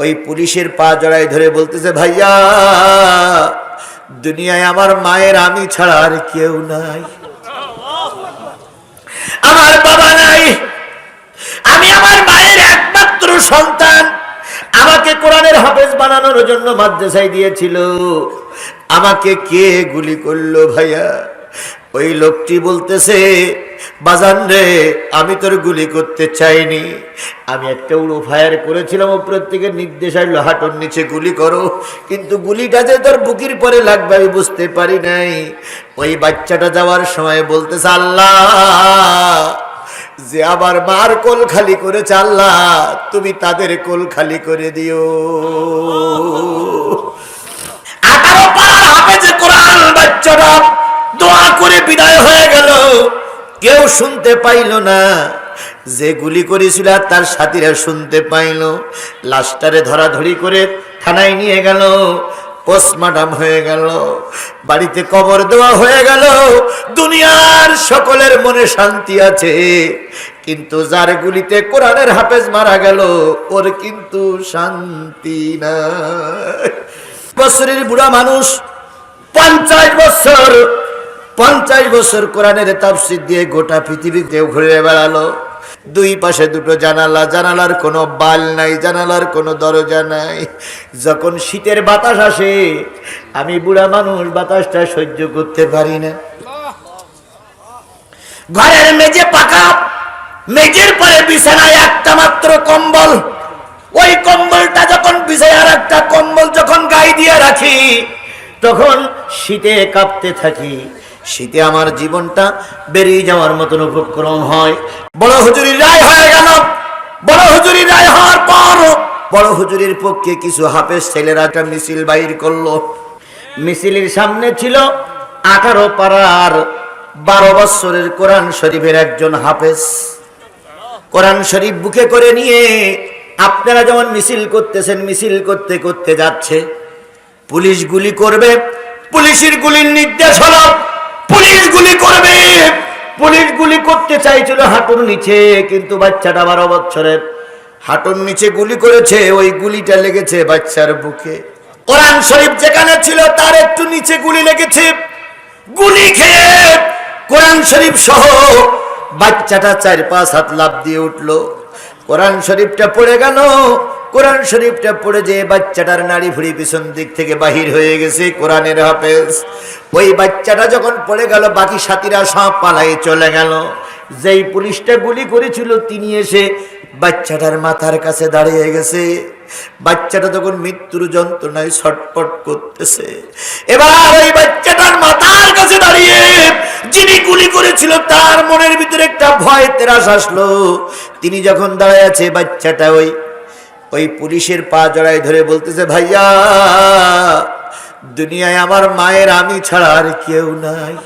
ওই পুলিশের পা জড়াই ধরে বলতেছে, ভাইয়া, দুনিয়ায় আমার মায়ের আমি ছাড়া আর কেউ নাই। আমার বাবা নাই। আমি আমার মায়ের একমাত্র সন্তান। আমাকে কোরআনের হাফেজ বানানোর জন্য মাদ্রাসায় দিয়েছিল। আমাকে কে গুলি করল, ভাইয়া? ওই লোকটি বলতেছে, বাজান রে, আমি তোর গুলি করতে চাইনি। আমি একটা উড়ো ফায়ার করেছিলাম উপরের থেকে নির্দেশ আসলো, হাঁটুর নিচে গুলি করো। কিন্তু গুলিটা যে তোর বুকির পরে লাগবে, আমি বুঝতে পারি নাই। ওই বাচ্চাটা যাওয়ার সময় বলতেছে, আল্লাহ, যে আবার মার কোল খালি করে চাল্লা তুমি তাদের কোল খালি করে দিও। শুনতে পাইল না। যে গুলি করেছিল তার সাথীরা শুনতে পাইল। লাস্টারে ধরাধরি করে থানায় নিয়ে গেল। পোস্টমার্টাম হয়ে গেল। বাড়িতে কবর দেওয়া হয়ে গেল। দুনিয়ার সকলের মনে শান্তি আছে। কিন্তু যার গুলিতে কোরআনের হাফেজ মারা গেল, ওর কিন্তু শান্তি না বছরের বুড়া মানুষ পঞ্চাশ বছর পঞ্চাশ বছর কোরআনের তাফসির দিয়ে গোটা পৃথিবীতে ঘুরে বেড়ালো। দুই পাশে দুটো জানালা, জানালার কোনো বাল নাই, জানালার কোনো দরজা নাই। যখন শীতের বাতাস আসে, আমি বুড়া মানুষ, বাতাসটা সহ্য করতে পারি না। ঘরের মেজে পাকা মেজের পরে বিছানায় একটা মাত্র কম্বল। ওই কম্বলটা যখন বিছায় আর একটা কম্বল যখন গায়ে দিয়ে রাখি, তখন শীতে কাঁপতে থাকি। শীতে আমার জীবনটা বেরিয়ে যাওয়ার মতন উপক্রম হয়। বড় হুজুরি রায় হয়ে গেল। বড় হুজুরি রায় হওয়ার পর বড় হুজুরির পক্ষে কিছু হাফেজ ছেলেরা একটা মিছিল বাইর করল। মিছিলের সামনে ছিল আঠারো পাড়ার বারো বৎসরের কোরআন শরীফের একজন হাফেজ। কোরআন শরীফ বুকে করে নিয়ে, আপনারা যেমন মিছিল করতেছেন, মিছিল করতে করতে যাচ্ছে। পুলিশ গুলি করবে। পুলিশের গুলির নির্দেশ হলো পুলিশ গুলি করবে। পুলিশ গুলি করতে চাইছিল হাঁটুর নিচে, কিন্তু বাচ্চাটা বারো বছরের হাঁটুর নিচে গুলি করেছে, ওই গুলিটা লেগেছে বাচ্চার বুকে। কোরআন শরীফ যেখানে ছিল, তার একটু নিচে গুলি লেগেছে। গুলি খেয়ে কোরআন শরীফ সহ বাচ্চাটা চার পাঁচ হাত লাভ দিয়ে উঠল। কোরআন শরীফটা পড়ে গেল কোরআন শরীফটা পড়ে যে বাচ্চাটার নাড়ি ভুড়ি পিছন দিক থেকে বাহির হয়ে গেছে কোরআনের হাফেজ। ওই বাচ্চাটা যখন পড়ে গেল, বাকি সাথীরা সব পালাই চলে গেল। যেই পুলিশটা গুলি করেছিল, তিনি এসে বাচ্চাটার মাথার কাছে দাঁড়িয়ে গেছে। বাচ্চাটা তখন মৃত্যুর যন্ত্রণায় ছটপট করতেছে। এবার ওই বাচ্চাটার মাথার কাছে দাঁড়িয়ে যিনি গুলি করেছিল, তার মনের ভিতরে একটা ভয় তেরাস আসলো। তিনি যখন দাঁড়ায় আছে, বাচ্চাটা ওই ওই পুলিশের পা জড়াই ধরে বলতেছে, ভাইয়া, দুনিয়ায় আমার মায়ের আমি ছাড়া আর কেউ নাই।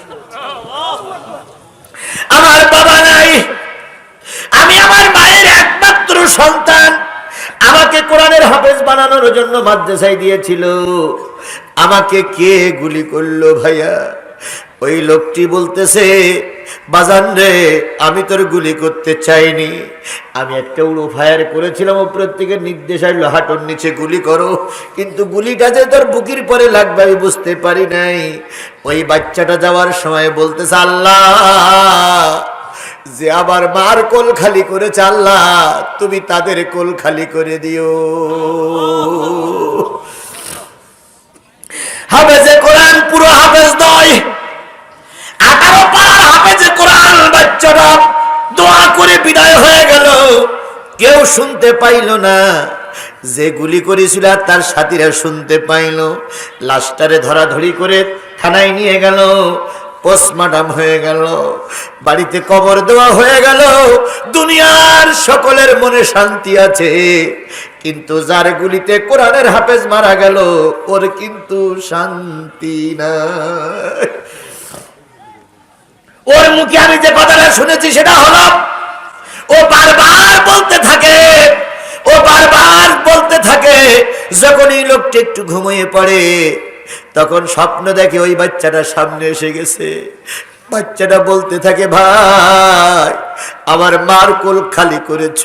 আমার বাবা নাই। আমি আমার মায়ের একমাত্র সন্তান। আমাকে কোরআনের হাফেজ বানানোর জন্য মাদ্রাসায় দিয়েছিল। আমাকে কে গুলি করল, ভাইয়া? ওই লোকটি বলতেছে, বাজান রে, আমি তোর গুলি করতে চাইনি। আমি একটা উড়ো ফায়ার করেছিলাম উপরের থেকে নির্দেশ আসলো, হাঁটুর নিচে গুলি করো। কিন্তু গুলিটা যে তোর বুকির পরে লাগবে, আমি বুঝতে পারি নাই। ওই বাচ্চাটা যাওয়ার সময় বলতেছে, আল্লাহ, যে আবার মার কোল খালি করে চাল্লা তুমি তাদের কোল খালি করে দিও। হাফেজে কোরআন পুরো হাফেজ নয়। কেউ শুনতে পাইল না। যে গুলি করেছিল তার সাথীরা শুনতে পাইল। লাস্টারে ধরাধরি করে থানায় নিয়ে গেল। পোস্টমার্টাম হয়ে গেল। বাড়িতে কবর দেওয়া হয়ে গেল। দুনিয়ার সকলের মনে শান্তি আছে। কিন্তু যার গুলিতে কোরআনের হাফেজ মারা গেল, ওর কিন্তু শান্তি না ওর মুখে আমি যে কথাটা শুনেছি সেটা হলো ও বারবার বলতে থাকে ও বারবার বলতে থাকে যখন এই লোকটা একটু ঘুমিয়ে পড়ে, তখন স্বপ্ন দেখে ওই বাচ্চাটা সামনে এসে গেছে। বাচ্চাটা বলতে থাকে, ভাই, আমার মার কোল খালি করেছ।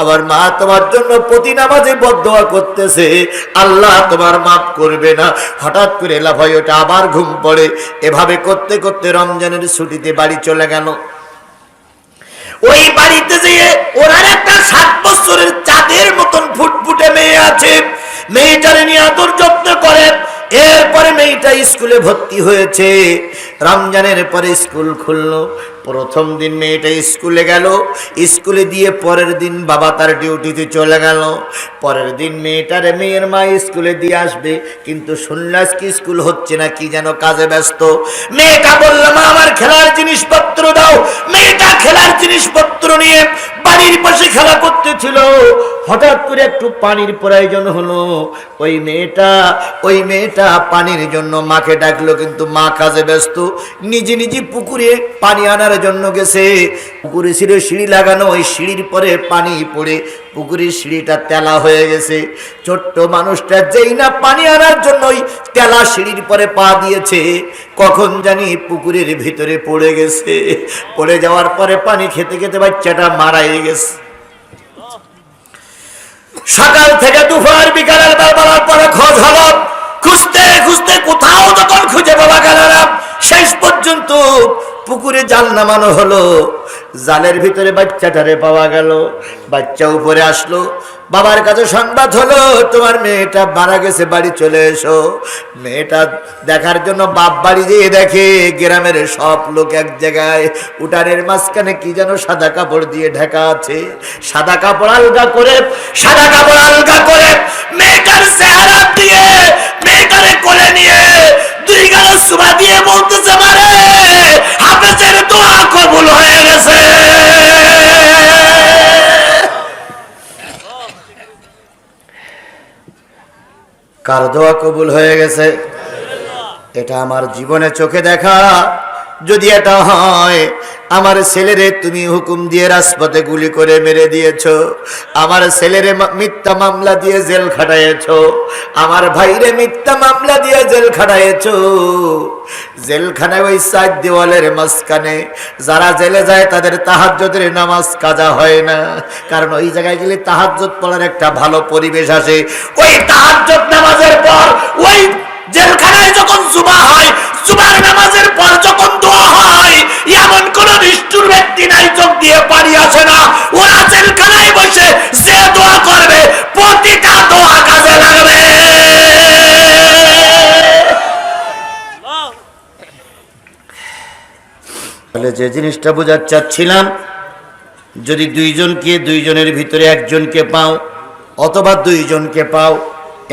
আমার মা তোমার জন্য প্রতি নামাজে বদোয়া করতেছে। আল্লাহ তোমার মাফ করবে না। হঠাৎ করে লাফাই ওটা আবার ঘুম পড়ে। এভাবে করতে করতে রমজানের ছুটিতে বাড়ি চলে গেল। ওই বাড়িতে যেয়ে ওনার একটা সাত বছরের চাঁদের মেয়ে আছে। মেয়েটারে নিয়ে আদর যত্ন করে। এরপরে মেয়েটা স্কুলে ভর্তি হয়েছে। রমজানের পরে স্কুল খুললো। প্রথম দিন মেয়েটা স্কুলে গেল। স্কুলে দিয়ে পরের দিন বাবা তার ডিউটিতে চলে গেল। পরের দিন মেয়েটার মেয়ের মা স্কুলে দিয়ে আসবে। কিন্তু শুনলাম কি স্কুল হচ্ছে না, কি যেন কাজে ব্যস্ত। মেয়েটা বলল, মা, আমার খেলার জিনিসপত্র দাও। মেয়েটা খেলার জিনিসপত্র নিয়ে বাড়ির পাশে খেলা করতেছিল। হঠাৎ করে একটু পানির প্রয়োজন হলো। ওই মেয়েটা ওই মেয়েটা পানির জন্য মাকে ডাকলো, কিন্তু মা কাজে ব্যস্ত। নিজে নিজে পুকুরে পানি আনার জন্য গেছে। পুকুরে ছিল সিঁড়ি লাগানো, ওই সিঁড়ির পরে পানি পড়ে। পুকুরের সিঁড়িটা তেলা হয়ে গেছে। ছোট্ট মানুষটা যেই না পানি আনার জন্য ওই তেলা সিঁড়ির পরে পা দিয়েছে। কখন জানি পুকুরের ভিতরে পড়ে গেছে। পড়ে যাওয়ার পরে পানি খেতে খেতে বাচ্চাটা মারাই গেছে। সকাল থেকে দুপুর, বিকালের বেলার পরে খোঁজ হলো, খুঁজতে খুঁজতে কোথাও তখন খুঁজে পাওয়া গেল শেষ পর্যন্ত পুকুরে জাল নামানো হলো। জালের ভিতরে বাচ্চাটারে পাওয়া গেল। বাচ্চা উপরে আসলো বাবার কাছে সংবাদ হলো, তোমার মেয়েটা মারা গেছে, বাড়ি চলে এসো। মেয়েটা দেখার জন্য বাপ বাড়ি যেয়ে দেখে, গ্রামের সব লোক এক জায়গায় উঠানের মাঝখানে কি যেন সাদা কাপড় দিয়ে ঢাকা আছে। সাদা কাপড় আলগা করে, সাদা কাপড় আলগা করে মেয়েটার চেহারা দিয়ে, মেয়েটারে কোলে নিয়ে দুই গালে সুবা দিয়ে বলতেছে, মারে, হাফেজের দোয়া কবুল হয়ে কার দোয়া কবুল হয়ে গেছে? এটা আমার জীবনে চোখে দেখা। যদি এটা হয় আমার ছেলেরে তুমি হুকুম দিয়ে রাজপথে গুলি করে মেরে দিয়েছ। আমার ছেলেরে মিথ্যা মামলা দিয়ে জেল খাটাইয়েছ আমার ভাইরে মিথ্যা মামলা দিয়ে জেল খাটাইয়েছ জেলখানায় ওই সাত দেওয়ালের মাঝখানে। যারা জেলে যায় তাদের তাহাজ্জতের নামাজ কাজা হয় না। কারণ ওই জায়গায় গেলে তাহাজ্জত পড়ার একটা ভালো পরিবেশ আসে। ওই তাহাজ্জত নামাজের পর ওই জেলখানায় যখন জুমা হয়, জুমার নামাজের পর যখন দোয়া হয়, এমন চোখ দিয়ে পানি আসে না। ওরা বসে যে দোয়া করবে, প্রতিটা দোয়া কাজে লাগবে। যে জিনিসটা বোঝাতে চাচ্ছিলাম, যদি দুইজনকে, দুইজনের ভিতরে একজনকে পাও, অথবা দুইজনকে পাও,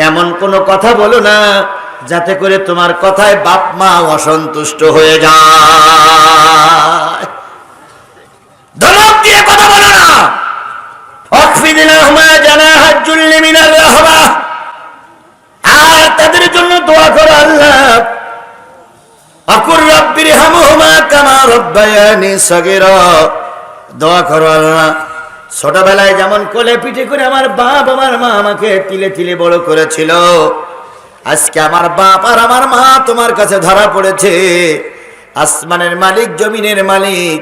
এমন কোনো কথা বলো না, যাতে করে তোমার কথায় বাপ মা অসন্তুষ্ট হয়ে যায়। ধমক দিয়ে কথা বলো না। আর তাদের জন্য দোয়া দোয়া আল্লাহ। ছোটবেলায় যেমন কোলে পিঠে করে আমার বাপ আমার মা আমাকে তিলে তিলে বড় করেছিল, আজকে আমার বাপ আর আমার মা তোমার কাছে ধরা পড়েছে। আসমানের মালিক, জমিনের মালিক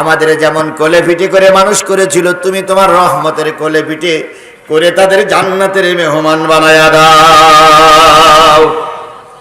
আমাদের যেমন কোলে পিঠে করে মানুষ করেছিল, তুমি তোমার রহমতের কোলে পিঠে করে তাদের জান্নাতের মেহমান বানায়া দাও।